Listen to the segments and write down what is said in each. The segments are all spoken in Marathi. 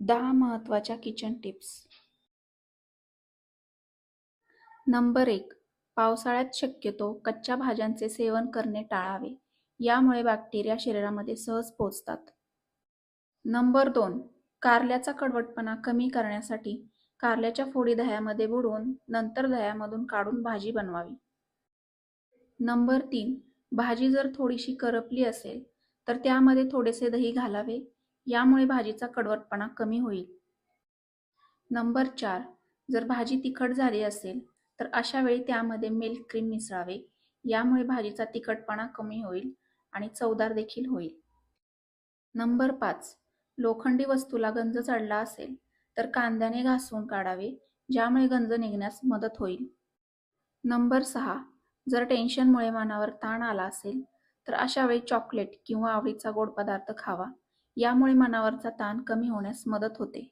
दहा महत्त्वाच्या किचन टिप्स नंबर एक पावसाळ्यात शक्यतो कच्च्या भाज्यांचे सेवन करणे टाळावे. यामुळे बॅक्टेरिया शरीरामध्ये सहज पोचतात. नंबर दोन कारल्याचा कडवटपणा कमी करण्यासाठी कारल्याच्या फोडी दह्यामध्ये बुडवून नंतर दह्यामधून काढून भाजी बनवावी. नंबर तीन भाजी जर थोडीशी करपली असेल तर त्यामध्ये थोडेसे दही घालावे. यामुळे भाजीचा कडवटपणा कमी होईल. नंबर चार. जर भाजी तिखट झाली असेल तर अशा वेळी त्यामध्ये मिल्क क्रीम मिसळावे. यामुळे भाजीचा तिखटपणा कमी होईल आणि चवदार देखील होईल. नंबर पाच. लोखंडी वस्तूला गंज चढला असेल तर कांद्याने घासून काढावे ज्यामुळे गंज निघण्यास मदत होईल. नंबर सहा. जर टेन्शनमुळे मनावर ताण आला असेल तर अशा वेळी चॉकलेट किंवा आवडीचा गोड पदार्थ खावा. यामुळे मनावरचा ताण कमी होण्यास मदत होते.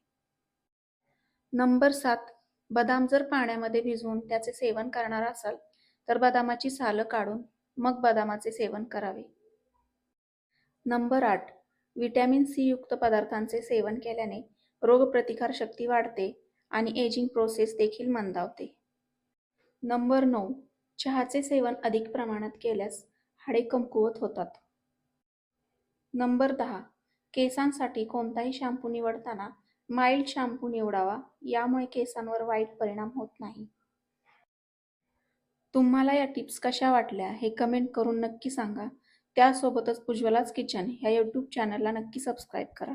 नंबर सात. बदाम जर पाण्यामध्ये भिजवून त्याचे सेवन करणार असाल तर बदामाची सालं काढून मग बदामाचे सेवन करावे. नंबर आठ. विटॅमिन सी युक्त पदार्थांचे सेवन केल्याने रोगप्रतिकार शक्ती वाढते आणि एजिंग प्रोसेस देखील मंदावते. नंबर नऊ. चहाचे सेवन अधिक प्रमाणात केल्यास हाडे कमकुवत होतात. नंबर दहा. केसांसाठी कोणताही शॅम्पू निवडताना माइल्ड शॅम्पू निवडावा यामुळे केसांवर वाईट परिणाम होत नाही. तुम्हाला या टिप्स कशा वाटल्या हे कमेंट करून नक्की सांगा. त्यासोबतच उज्ज्वलाच किचन ह्या यूट्यूब चॅनलला नक्की सबस्क्राईब करा.